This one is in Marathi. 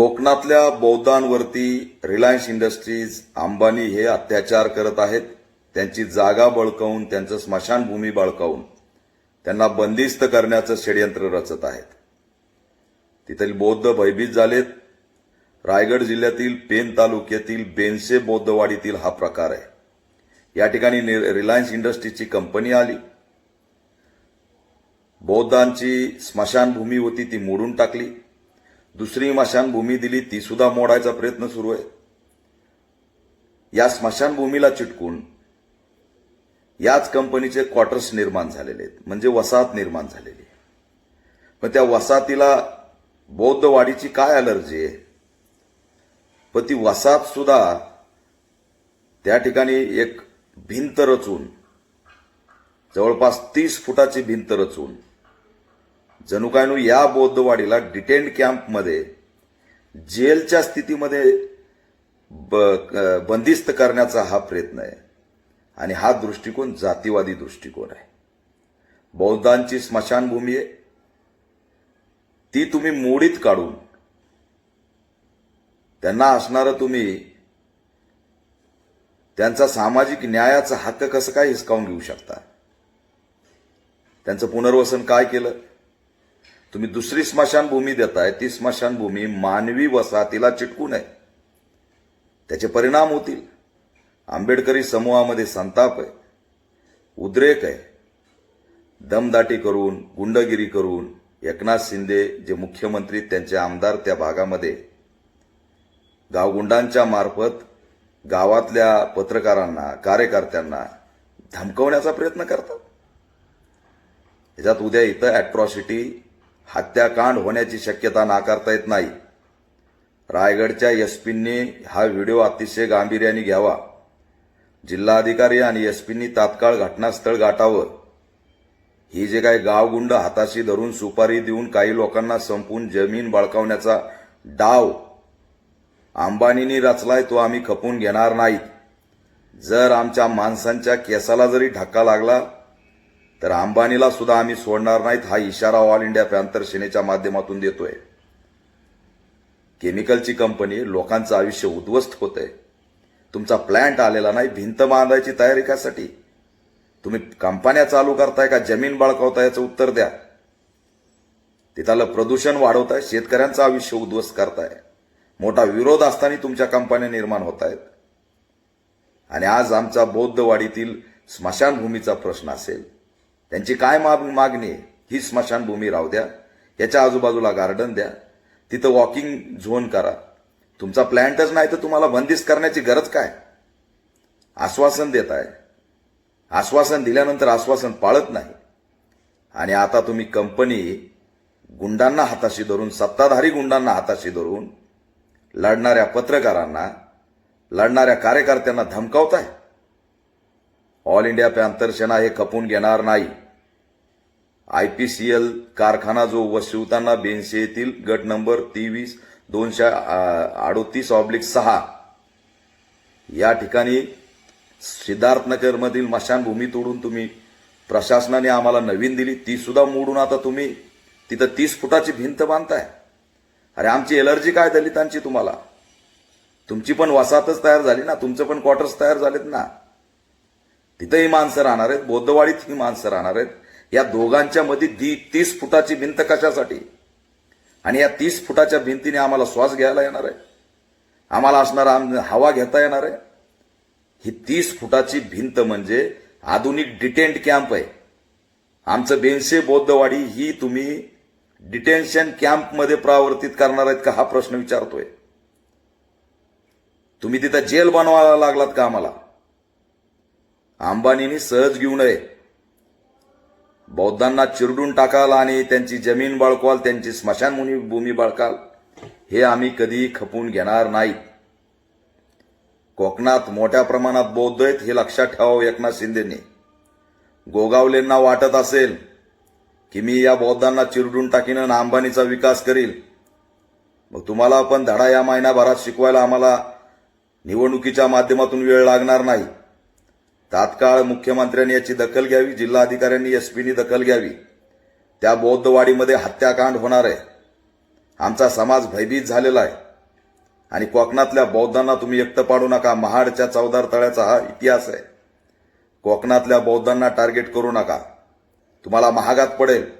कोकणातल्या बौद्धांवरती रिलायन्स इंडस्ट्रीज अंबानी हे अत्याचार करत आहेत. त्यांची जागा बळकावून त्यांचं स्मशानभूमी बळकावून त्यांना बंदिस्त करण्याचं षडयंत्र रचत आहेत. तिथले बौद्ध भयभीत झालेत. रायगड जिल्ह्यातील पेन तालुक्यातील बेनसे बौद्धवाडीतील हा प्रकार आहे. या ठिकाणी नि- रिलायन्स इंडस्ट्रीजची कंपनी आली. बौद्धांची स्मशानभूमी होती ती मोडून टाकली. दुसरी स्मशानभूमी दिली ती सुद्धा मोडायचा प्रयत्न सुरू आहे. या स्मशानभूमीला चिटकून याच कंपनीचे क्वार्टर्स निर्माण झालेले आहेत म्हणजे वसाहत निर्माण झालेली आहे. पण त्या वसाहतीला बौद्ध वाढीची काय अलर्जी आहे? पण ती वसाहत सुद्धा त्या ठिकाणी एक भिंत रचून जवळपास तीस फुटाची भिंत रचून जणू या बौद्धवाडीला डिटेंड कॅम्पमध्ये जेलच्या स्थितीमध्ये ब- बंदिस्त करण्याचा हा प्रयत्न आहे. आणि हा दृष्टिकोन जातीवादी दृष्टिकोन आहे. बौद्धांची स्मशानभूमी आहे. ती तुम्ही मोडीत काढून त्यांना असणारं तुम्ही त्यांचा सामाजिक न्यायाचा हक्क कसं काय हिसकावून घेऊ शकता? त्यांचं पुनर्वसन काय केलं? तुम्ही दुसरी स्मशानभूमी देताय ती स्मशानभूमी मानवी वसाहतीला चिटकून आहे त्याचे परिणाम होतील. आंबेडकरी समूहामध्ये संताप आहे. उद्रेक आहे. दमदाटी करून गुंडगिरी करून एकनाथ शिंदे जे मुख्यमंत्री त्यांचे आमदार त्या भागामध्ये गावगुंडांच्या मार्फत गावातल्या पत्रकारांना कार्यकर्त्यांना धमकवण्याचा प्रयत्न करतात. याच्यात उद्या इथं ॲट्रॉसिटी हत्याकांड होण्याची शक्यता नाकारता येत नाही. रायगडच्या एसपींनी हा व्हिडिओ अतिशय गांभीर्याने घ्यावा. जिल्हाधिकारी आणि एसपींनी तात्काळ घटनास्थळ गाठावं. ही जे काही गावगुंड हाताशी धरून सुपारी देऊन काही लोकांना संपून जमीन बळकावण्याचा डाव अंबानींनी रचलाय तो आम्ही खपून घेणार नाहीत. जर आमच्या माणसांच्या केसाला जरी धक्का लागला तर अंबानीला सुद्धा आम्ही सोडणार नाहीत हा इशारा ऑल इंडिया पॅन्थर सेनेच्या माध्यमातून देतोय. केमिकलची कंपनी लोकांचं आयुष्य उद्ध्वस्त होतंय. तुमचा प्लॅन्ट आलेला नाही भिंत बांधायची तयारी कशासाठी? तुम्ही कंपन्या चालू करताय का जमीन बळकावताय याचं उत्तर द्या. तिथलं प्रदूषण वाढवताय शेतकऱ्यांचं आयुष्य उद्ध्वस्त करताय. मोठा विरोध असताना तुमच्या कंपन्या निर्माण होत आहेत आणि आज आमचा बौद्धवाडीतील स्मशानभूमीचा प्रश्न असेल. त्यांची काय माग मागणी आहे? ही स्मशानभूमी राहू द्या. याच्या आजूबाजूला गार्डन द्या. तिथं वॉकिंग झोन करा. तुमचा प्लॅन्टच नाही तर तुम्हाला बंदिस्त करण्याची गरज काय? आश्वासन देत आहे. आश्वासन दिल्यानंतर आश्वासन पाळत नाही. आणि आता तुम्ही कंपनी गुंडांना हाताशी धरून सत्ताधारी गुंडांना हाताशी धरून लढणाऱ्या पत्रकारांना लढणाऱ्या कार्यकर्त्यांना धमकावताय? ऑल इंडिया पॅन्थर सेना हे खपून घेणार नाही. आयपीसीएल कारखाना जो वशिवताना बेनशे येथील गट नंबर तेवीस दोनशे अडोतीस ऑब्लिक सहा. या ठिकाणी सिद्धार्थनगरमधील मशानभूमी तोडून तुम्ही प्रशासनाने आम्हाला नवीन दिली. ती सुद्धा मोडून आता तुम्ही तिथं तीस फुटाची भिंत बांधताय. अरे आमची एलर्जी काय दलितांची तुम्हाला? तुमची पण वसाहतच तयार झाली ना तुमचं पण क्वार्टर्स तयार झालेत ना. तिथंही माणसं राहणार आहेत बौद्धवाडीत ही माणसं राहणार आहेत. या दोघांच्या मध्ये दी तीस फुटाची भिंत कशासाठी? आणि या तीस फुटाच्या भिंतीने आम्हाला श्वास घ्यायला येणार आहे. आम्हाला असणारा आम- हवा घेता येणार आहे. ही तीस फुटाची भिंत म्हणजे आधुनिक डिटेंट कॅम्प आहे. आमचं बेनशे बौद्धवाडी ही तुम्ही डिटेन्शन कॅम्पमध्ये प्रावर्तित करणार आहेत का हा प्रश्न विचारतोय. तुम्ही तिथं जेल बनवायला लागलात का आम्हाला? अंबानींनी सहज घेऊ नये. बौद्धांना चिरडून टाकाल आणि त्यांची जमीन बाळकाल त्यांची स्मशानभूमी भूमी बाळकाल. हे आम्ही कधी खपून घेणार नाही. कोकणात मोठ्या प्रमाणात बौद्ध आहेत हे लक्षात ठेवावं एकनाथ शिंदेने. गोगावलेंना वाटत असेल की मी या बौद्धांना चिरडून टाकीन आणि अंबानीचा विकास करील. मग तुम्हाला पण धडा या महिन्याभरात शिकवायला आम्हाला निवडणुकीच्या माध्यमातून वेळ लागणार नाही. तात्काळ मुख्यमंत्र्यांनी याची दखल घ्यावी जिल्हाधिकाऱ्यांनी एसपीनी दखल घ्यावी. त्या बौद्धवाडीमध्ये हत्याकांड होणार आहे. आमचा समाज भयभीत झालेला आहे. आणि कोकणातल्या बौद्धांना तुम्ही एकटं पाडू नका. महाडच्या चौदार तळ्याचा हा इतिहास आहे. कोकणातल्या बौद्धांना टार्गेट करू नका. तुम्हाला महागात पडेल.